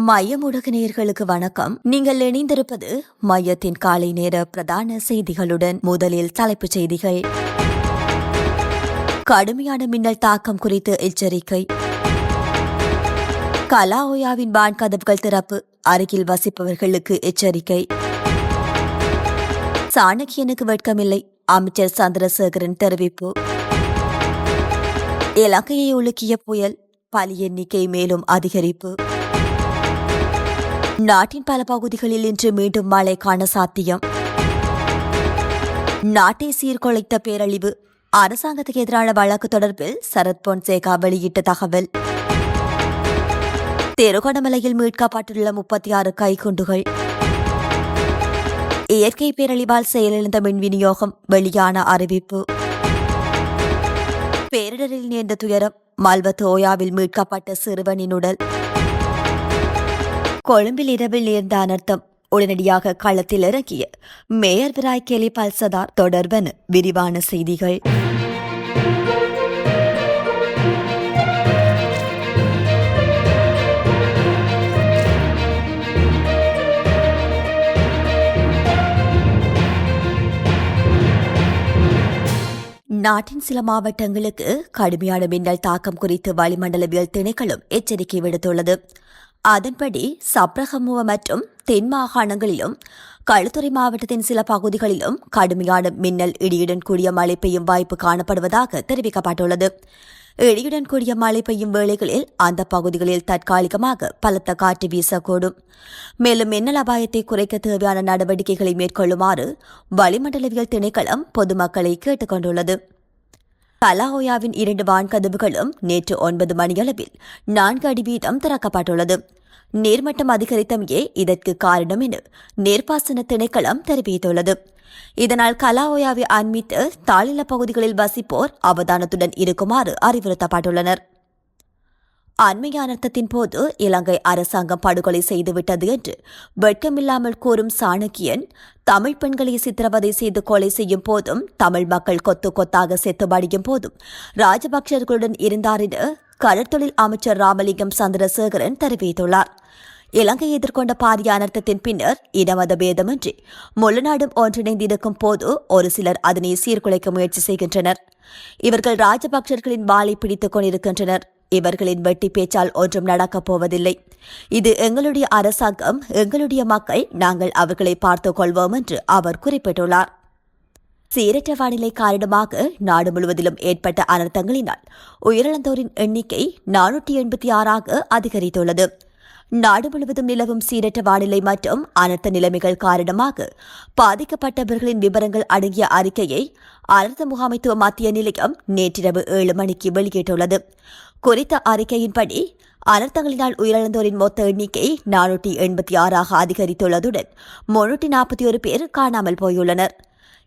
மைய நேர்களுக்கு வணக்கம். நீங்கள் இணைந்திருப்பது மையத்தின் காலை நேர பிரதான செய்திகளுடன் முதலில் தலைப்புச் செய்திகள். கடுமையான மின்னல் தாக்கம் குறித்து எச்சரிக்கை. கலாஓயாவின் வான் கதவுகள் திறப்பு. அருகில் வசிப்பவர்களுக்கு எச்சரிக்கை. சாணக்கியனுக்கு வெட்கமில்லை. அமைச்சர் சந்திரசேகரன் தெரிவிப்பு. இலங்கையை உலுக்கிய புயல். பலி எண்ணிக்கை மேலும் அதிகரிப்பு. நாட்டின் பல பகுதிகளில் இன்று மீண்டும் மழை காண சாத்தியம். நாட்டை சீர்குலைத்த பேரழிவு. அரசாங்கத்துக்கு எதிரான வழக்கு தொடர்பில் சரத் பொன்சேகா வெளியிட்ட தகவல். திருகோணமலையில் மீட்கப்பட்டுள்ள முப்பத்தி ஆறு கைக்குண்டுகள் இயற்கை பேரழிவால் செயலிழந்த மின் விநியோகம் வெளியான அறிவிப்பு. பேரிடரில் நேர்ந்த துயரம். மல்வத்து ஓயாவில் மீட்கப்பட்ட சிறுவனின் உடல். கொழும்பில் இரவில் நேர்ந்த அனர்த்தம் உடனடியாக களத்தில் இறங்கிய மேயர் விராய் கேலி பல்சதார் தொடர்பன விரிவான செய்திகள். நாட்டின் சில மாவட்டங்களுக்கு கடுமையான மின்னல் தாக்கம் குறித்து வளிமண்டலவியல் திணைக்களம் எச்சரிக்கை விடுத்துள்ளது. அதன்படி சப்ரகமுவ மற்றும் தென் மாகாணங்களிலும் களுத்துறை மாவட்டத்தின் சில பகுதிகளிலும் கடுமையான மின்னல் இடியுடன் கூடிய மழை பெய்யும் வாய்ப்பு காணப்படுவதாக தெரிவிக்கப்பட்டுள்ளது. இடியுடன் கூடிய மழை பெய்யும் வேளைகளில் அந்த பகுதிகளில் தற்காலிகமாக பலத்த காற்று வீசக்கூடும். மேலும் மின்னல் அபாயத்தை குறைக்க தேவையான நடவடிக்கைகளை மேற்கொள்ளுமாறு வளிமண்டலவியல் திணைக்களம் பொதுமக்களை கேட்டுக் கொண்டுள்ளது கலாஹோயாவின் இரண்டு வான்கதவுகளும் நேற்று ஒன்பது மணியளவில் நான்கு அடி வீதம் திறக்கப்பட்டுள்ளது. நீர்மட்டம் அதிகரித்தமையே இதற்கு காரணம் என நீர்ப்பாசன திணைக்களம் தெரிவித்துள்ளது. இதனால் கலாஓயாவை அண்மித்து தாளில பகுதிகளில் வசிப்போர் அவதானத்துடன் இருக்குமாறு அறிவுறுத்தப்பட்டுள்ளனர். அண்மை அனர்த்தத்தின் போது இலங்கை அரசாங்கம் படுகொலை செய்துவிட்டது என்று வெட்கமில்லாமல் கூறும் சாணக்கியன் தமிழ் பெண்களை சித்திரவதை செய்து கொலை செய்யும் போதும் தமிழ் மக்கள் கொத்து கொத்தாக செத்து படியும் போதும் ராஜபக்சர்களுடன் இருந்தார் என கடற்தொழில் அமைச்சர் ராமலிங்கம் சந்திரசேகரன் தெரிவித்துள்ளார். இலங்கை எதிர்கொண்ட பாரிய அனர்த்தத்தின் பின்னர் இனமத பேதமின்றி முழுநாடும் ஒன்றிணைந்திருக்கும் போது ஒரு சிலர் அதனை சீர்குலைக்க முயற்சி செய்கின்றனர். இவர்கள் ராஜபக்சர்களின் வாளை பிடித்துக் கொண்டிருக்கின்றனர். இவர்களின் வெட்டி பேச்சால் ஒன்றும் நடக்கப் போவதில்லை. இது எங்களுடைய அரசாங்கம் எங்களுடைய மக்கள் நாங்கள் அவர்களை பார்த்துக் கொள்வோம் என்று அவர் குறிப்பிட்டுள்ளார். சீரற்ற வானிலை காரணமாக நாடு முழுவதிலும் ஏற்பட்ட அனர்த்தங்களினால் உயிரிழந்தோரின் எண்ணிக்கை நானூற்றி எண்பத்தி ஆறாக அதிகரித்துள்ளது. நாடு முழுவதும் நிலவும் சீரற்ற வானிலை மற்றும் அனர்த்த நிலைமைகள் காரணமாக பாதிக்கப்பட்டவர்களின் விவரங்கள் அடங்கிய அறிக்கையை அனர்த்த முகாமைத்துவ மத்திய நிலையம் நேற்றிரவு ஏழு மணிக்கு வெளியிட்டுள்ளது. குறித்த அறிக்கையின்படி அனர்த்தங்களினால் உயிரிழந்தோரின் மொத்த எண்ணிக்கை நானூற்றி எண்பத்தி ஆறாக அதிகரித்துள்ளதுடன் முன்னூற்றி நாற்பத்தி ஒரு பேர் காணாமல் போயுள்ளனர்.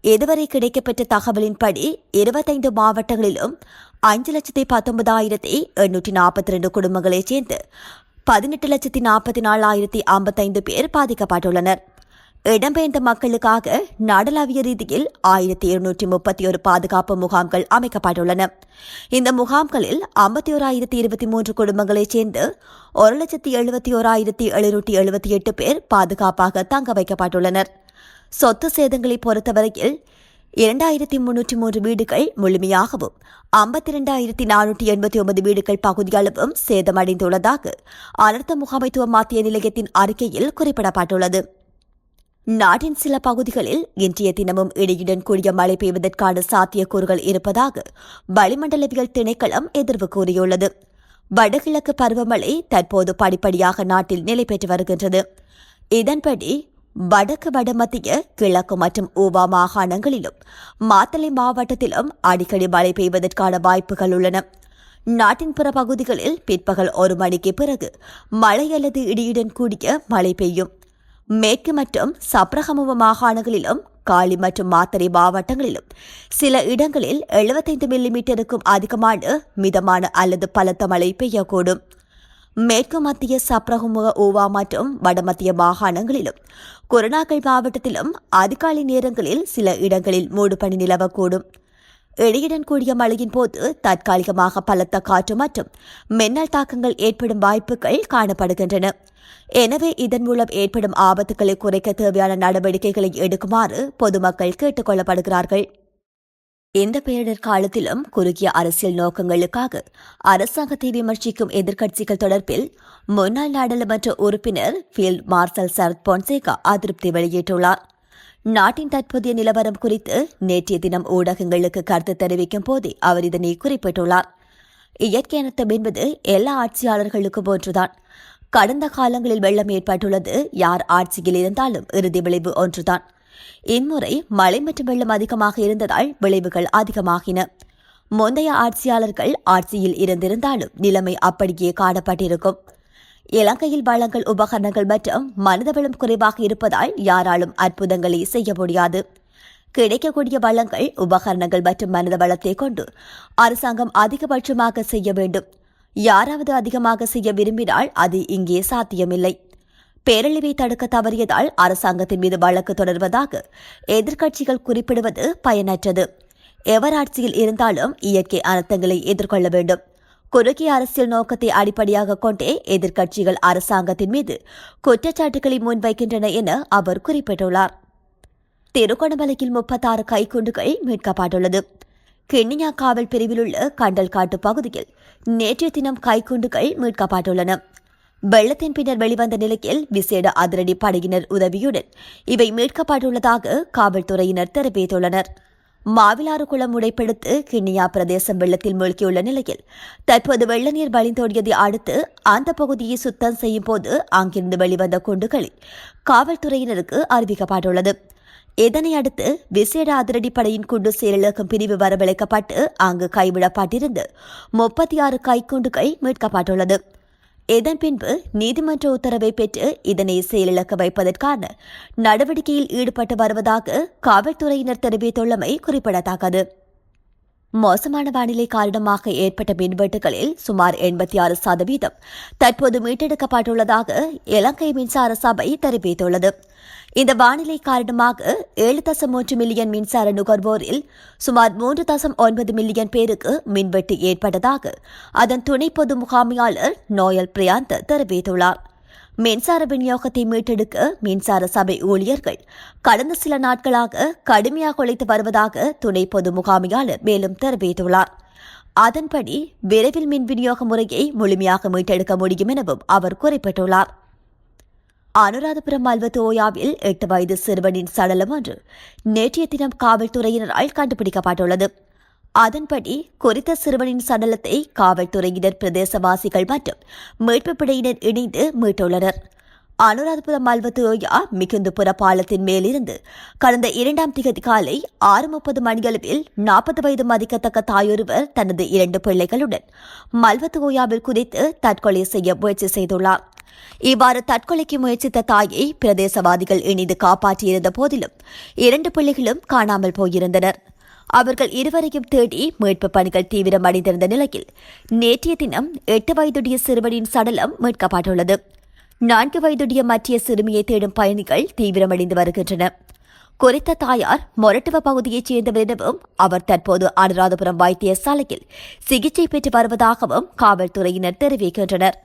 இதுவரை கிடைக்கப்பெற்ற தகவலின்படி இருபத்தைந்து மாவட்டங்களிலும் அஞ்சு லட்சத்தி பத்தொன்பதாயிரத்தி எண்ணூற்றி நாற்பத்தி ரெண்டு குடும்பங்களைச் சேர்ந்து பதினெட்டு லட்சத்தி நாற்பத்தி நாலாயிரத்தி ஐம்பத்தைந்து பேர் பாதிக்கப்பட்டுள்ளனர். இடம்பெயர்ந்த மக்களுக்காக நாடளாவிய ரீதியில் ஆயிரத்தி இருநூற்றி முப்பத்தி ஒரு பாதுகாப்பு முகாம்கள் அமைக்கப்பட்டுள்ளன. இந்த முகாம்களில் ஐம்பத்தி ஓராயிரத்தி இருபத்தி மூன்று குடும்பங்களைச் சேர்ந்து ஒரு லட்சத்தி எழுபத்தி ஓராயிரத்தி எழுநூற்றி எழுபத்தி எட்டு பேர் பாதுகாப்பாக தங்க வைக்கப்பட்டுள்ளனர். சொத்து சேதங்களை பொறுத்தவரையில் இரண்டாயிரத்தி முன்னூற்றி மூன்று வீடுகள் முழுமையாகவும் ஐம்பத்தி இரண்டாயிரத்தி நானூற்றி எண்பத்தி ஒன்பது வீடுகள் பகுதியளவும் சேதமடைந்துள்ளதாக அனர்த்த முகாமைத்துவ மாத்திய நிலையத்தின் அறிக்கையில் குறிப்பிடப்பட்டுள்ளது. நாட்டின் சில பகுதிகளில் இன்றைய தினமும் இடியுடன் கூடிய மழை பெய்வதற்கான சாத்தியக்கூறுகள் இருப்பதாக வளிமண்டலவியல் திணைக்களம் எதிர்வு கூறியுள்ளது. வடகிழக்கு பருவமழை தற்போது படிப்படியாக நாட்டில் நிலை பெற்று வருகின்றது. இதன்படி வடக்கு வடமத்திய கிழக்கு மற்றும் ஊவா மாகாணங்களிலும் மாத்தளை மாவட்டத்திலும் அடிக்கடி மழை பெய்வதற்கான வாய்ப்புகள் உள்ளன. நாட்டின் பிற பகுதிகளில் பிற்பகல் ஒரு மணிக்கு பிறகு மழை அல்லது இடியுடன் கூடிய மழை பெய்யும். மேற்கு மற்றும் சப்ரகமுவ மாகாணங்களிலும் காலி மற்றும் மாத்தறை மாவட்டங்களிலும். சில இடங்களில் எழுபத்தைந்து மில்லிமீட்டருக்கும் அதிகமான மிதமான அல்லது பலத்த மழை பெய்யக்கூடும். மேற்கு மத்திய சப்ரகுமுக ஓவா மற்றும் வடமத்திய மாகாணங்களிலும் குருநாகல் மாவட்டத்திலும் அதிகாலை நேரங்களில் சில இடங்களில் மூடுபனி நிலவக்கூடும். இடியுடன் கூடிய மழையின் போது தற்காலிகமாக பலத்த காற்று மற்றும் மின்னல் தாக்கங்கள் ஏற்படும் வாய்ப்புகள் காணப்படுகின்றன. எனவே இதன் மூலம் ஏற்படும் ஆபத்துகளை குறைக்க தேவையான நடவடிக்கைகளை எடுக்குமாறு பொதுமக்கள் கேட்டுக் கொள்ளப்படுகிறார்கள். இந்த பேரிடர் காலத்திலும் குறுகிய அரசியல் நோக்கங்களுக்காக அரசாங்கத்தை விமர்சிக்கும் எதிர்க்கட்சிகள் தொடர்பில் முன்னாள் நாடாளுமன்ற உறுப்பினர் ஃபீல்ட் மார்ஷல் சரத் பொன்சேகா அதிருப்தி வெளியிட்டுள்ளார். நாட்டின் தற்போதைய நிலவரம் குறித்து நேற்றைய தினம் ஊடகங்களுக்கு கருத்து தெரிவிக்கும் போதே அவர் இதனை குறிப்பிட்டுள்ளார். இயற்கை அனர்த்தம் என்பது எல்லா ஆட்சியாளர்களுக்கும் ஒன்றுதான். கடந்த காலங்களில் வெள்ளம் ஏற்பட்டுள்ளது யார் ஆட்சியில் இருந்தாலும் இறுதி விளைவு ஒன்றுதான். இம்முறை மழை மற்றும் வெள்ளம் அதிகமாக இருந்ததால் விளைவுகள் அதிகமாகின. முந்தைய ஆட்சியாளர்கள் ஆட்சியில் இருந்திருந்தாலும் நிலைமை அப்படியே காணப்பட்டிருக்கும். இலங்கையில் வளங்கள் உபகரணங்கள் மற்றும் மனிதவளம் குறைவாக இருப்பதால் யாராலும் அற்புதங்களை செய்ய முடியாது. கிடைக்கக்கூடிய வளங்கள் உபகரணங்கள் மற்றும் மனித வளத்தை கொண்டு அரசாங்கம் அதிகபட்சமாக செய்ய வேண்டும். யாராவது அதிகமாக செய்ய விரும்பினால் அது இங்கே சாத்தியமில்லை. பேரழிவை தடுக்க தவறியதால் அரசாங்கத்தின் மீது வழக்கு தொடர்வதாக எதிர்க்கட்சிகள் குறிப்பிடுவது பயனற்றது. எவர் ஆட்சியில் இருந்தாலும் இயற்கை அனர்த்தங்களை எதிர்கொள்ள வேண்டும். குறுகிய அரசியல் நோக்கத்தை அடிப்படையாக கொண்டே எதிர்க்கட்சிகள் அரசாங்கத்தின் மீது குற்றச்சாட்டுகளை முன்வைக்கின்றன என அவர் குறிப்பிட்டுள்ளார். திருகோணமலையில் முப்பத்தாறு கைக்குண்டுகள் மீட்கப்பட்டுள்ளது. கிண்ணியா காவல் பிரிவில் உள்ள கண்டல்காட்டு பகுதியில் நேற்றைய தினம் கைக்குண்டுகள் மீட்கப்பட்டுள்ளன. வெள்ளத்தின் பின்னர் வெளிவந்த நிலையில் விசேட அதிரடி படையினர் உதவியுடன் இவை மீட்கப்பட்டுள்ளதாக காவல்துறையினர் தெரிவித்துள்ளனர். மாவிலாறு குளம் உடைப்பெடுத்து கிண்ணியா பிரதேசம் வெள்ளத்தில் மூழ்கியுள்ள நிலையில் தற்போது வெள்ள நீர் வழிந்தோடியதை அடுத்து அந்த பகுதியை சுத்தம் செய்யும் போது அங்கிருந்து வெளிவந்த குண்டுகளில் காவல்துறையினருக்கு அறிவிக்கப்பட்டுள்ளது. இதனை அடுத்து விசேட அதிரடிப்படையின் குண்டு செயலிழக்கும் பிரிவு வரவழைக்கப்பட்டு அங்கு கைவிடப்பட்டிருந்து முப்பத்தி ஆறு கைக்குண்டுகள் மீட்கப்பட்டுள்ளது. இதன் பின்பு நீதிமன்ற உத்தரவை பெற்று இதனை செயலிழக்க வைப்பதற்கான நடவடிக்கையில் ஈடுபட்டு வருவதாக காவல்துறையினர் தெரிவித்துள்ளமை குறிப்பிடத்தக்கது. மோசமான வானிலை காரணமாக ஏற்பட்ட மின்வெட்டுகளில் சுமார் எண்பத்தி ஆறு சதவீதம் தற்போது மீட்டெடுக்கப்பட்டுள்ளதாக இலங்கை மின்சார சபை தெரிவித்துள்ளது. இந்த வானிலை காரணமாக ஏழு தசம் மூன்று மில்லியன் மின்சார நுகர்வோரில் சுமார் மூன்று தசம் ஒன்பது மில்லியன் பேருக்கு மின்வெட்டு ஏற்பட்டதாக அதன் துணை பொது முகாமையாளர் நோயல் பிரியாந்த் தெரிவித்துள்ளார். மின்சார விநியோகத்தை மீட்டெடுக்க மின்சார சபை ஊழியர்கள் கடந்த சில நாட்களாக கடுமையாக உழைத்து வருவதாக துணை பொது முகாமையாளர் மேலும் தெரிவித்துள்ளார். அதன்படி விரைவில் மின் விநியோக முறையை முழுமையாக மீட்டெடுக்க முடியும் எனவும் அவர் குறிப்பிட்டுள்ளார். அனுராதபுரம் மல்வத்தோயாவில் எட்டு வயது சிறுவனின் சடலம் ஒன்று நேற்றைய தினம் காவல்துறையினரால் கண்டுபிடிக்கப்பட்டுள்ளது. அதன்படி குறித்த சிறுவனின் சடலத்தை காவல்துறையினர் பிரதேசவாசிகள் மற்றும் மீட்பு படையினர் இணைந்து மீட்டுள்ளனர். அனுராதபுரம் மல்வத்தோயா மிகுந்துபுர பாலத்தின் மேலிருந்து கடந்த இரண்டாம் திகதி காலை ஆறு முப்பது மணியளவில் நாற்பது வயது மதிக்கத்தக்க தாயொருவர் தனது இரண்டு பிள்ளைகளுடன் மல்வத்தோயாவில் குதித்து தற்கொலை செய்ய முயற்சி செய்துள்ளார். இவ்வாறு தற்கொலைக்கு முயற்சித்த தாயை பிரதேசவாதிகள் இணைந்து காப்பாற்றியிருந்த போதிலும் இரண்டு பிள்ளைகளும் காணாமல் போயிருந்தனர். அவர்கள் இருவரையும் தேடி மீட்பு பணிகள் தீவிரமடைந்திருந்த நிலையில் நேற்றைய தினம் எட்டு வயதுடைய சிறுவனின் சடலம் மீட்கப்பட்டுள்ளது. நான்கு வயதுடைய மற்றிய சிறுமியை தேடும் பயணிகள் தீவிரமடைந்து வருகின்றன. குறித்த தாயார் மொரட்டுவ பகுதியைச் சேர்ந்தவர் எனவும் அவர் தற்போது அனுராதபுரம் வைத்தியசாலையில் சிகிச்சை பெற்று வருவதாகவும் காவல்துறையினர் தெரிவிக்கின்றனர்.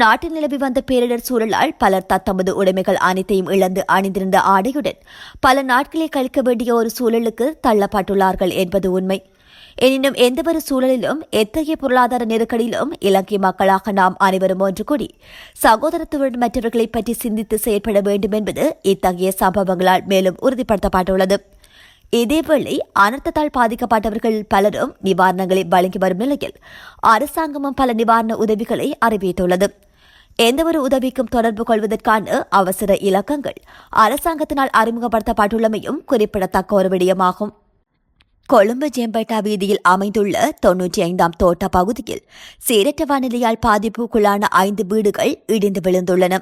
நாட்டில் நிலவி வந்த பேரிடர் சூழலால் பலர் தத்தமது உடைமைகள் அனைத்தையும் இழந்து அணிந்திருந்த ஆடையுடன் பல நாட்களை கழிக்க வேண்டிய ஒரு சூழலுக்கு தள்ளப்பட்டுள்ளார்கள் என்பது உண்மை. எனினும் எந்தவொரு சூழலிலும் எத்தகைய பொருளாதார நெருக்கடியிலும் இலங்கை மக்களாக நாம் அனைவரும் ஒன்று கூடி சகோதரத்துடன் மற்றவர்களை பற்றி சிந்தித்து செயற்பட வேண்டும் என்பது இத்தகைய சம்பவங்களால் மேலும் உறுதிப்படுத்தப்பட்டுள்ளது. இதேவேளை அனர்த்தத்தால் பாதிக்கப்பட்டவர்கள் பலரும் நிவாரணங்களை வழங்கி வரும் நிலையில் அரசாங்கமும் பல நிவாரண உதவிகளை அறிவித்துள்ளது. எந்தவொரு உதவிக்கும் தொடர்பு கொள்வதற்கான அவசர இலக்கங்கள் அரசாங்கத்தினால் அறிமுகப்படுத்தப்பட்டுள்ளமையும் குறிப்பிடத்தக்க ஒரு விடயமாகும். கொழும்பு ஜெம்பேட்டா வீதியில் அமைந்துள்ள தொன்னூற்றி ஐந்தாம் தோட்ட பகுதியில் சீரற்ற வானிலையால் பாதிப்புக்குள்ளான ஐந்து வீடுகள் இடிந்து விழுந்துள்ளன.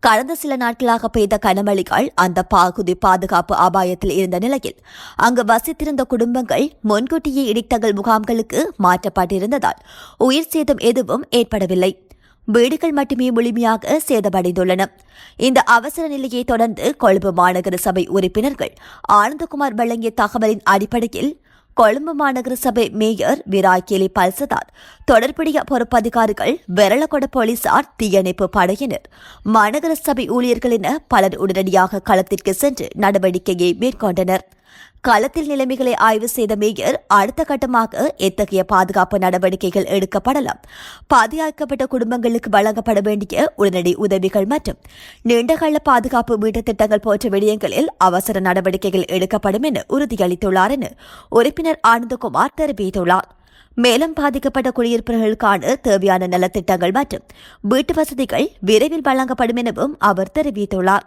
கடந்த சில நாட்களாக பெய்த கனமழையால் அந்த பகுதி பாதுகாப்பு அபாயத்தில் இருந்த நிலையில் அங்கு வசித்திருந்த குடும்பங்கள் முன்கூட்டியே இடித்தகல் முகாம்களுக்கு மாற்றப்பட்டிருந்ததால் உயிர் சேதம் எதுவும் ஏற்படவில்லை. வீடுகள் மட்டுமே முழுமையாக சேதமடைந்துள்ளன. இந்த அவசர நிலையை தொடர்ந்து கொழும்பு மாநகர சபை உறுப்பினர்கள் ஆனந்தகுமார் வழங்கிய தகவலின் அடிப்படையில் கொழும்பு மாநகர சபை மேயர் விராய்கேலி பல்சதார் தொடர்புடைய பொறுப்பதிகாரிகள் வெரளகொட போலீசார் தீயணைப்பு படையினர். மாநகர சபை ஊழியர்கள் என பலர் உடனடியாக களத்திற்கு சென்று நடவடிக்கையை மேற்கொண்டனர். களத்தில் நிலைமைகளை ஆய்வு செய்த மேயர் அடுத்த கட்டமாக எத்தகைய பாதுகாப்பு நடவடிக்கைகள் எடுக்கப்படலாம்? பாதுகாக்கப்பட்ட குடும்பங்களுக்கு வழங்கப்பட வேண்டிய உடனடி உதவிகள் மற்றும் நீண்டகால பாதுகாப்பு மீட்ட திட்டங்கள் போன்ற விடயங்களில் அவசர நடவடிக்கைகள் எடுக்கப்படும் என உறுதியளித்துள்ளார் என உறுப்பினர் ஆனந்தகுமார் தெரிவித்துள்ளார். மேலும் பாதிக்கப்பட்ட குடியிருப்புகளுக்கான தேவையான நலத்திட்டங்கள் மற்றும் வீட்டு வசதிகள் விரைவில் வழங்கப்படும் எனவும் அவர் தெரிவித்துள்ளார்.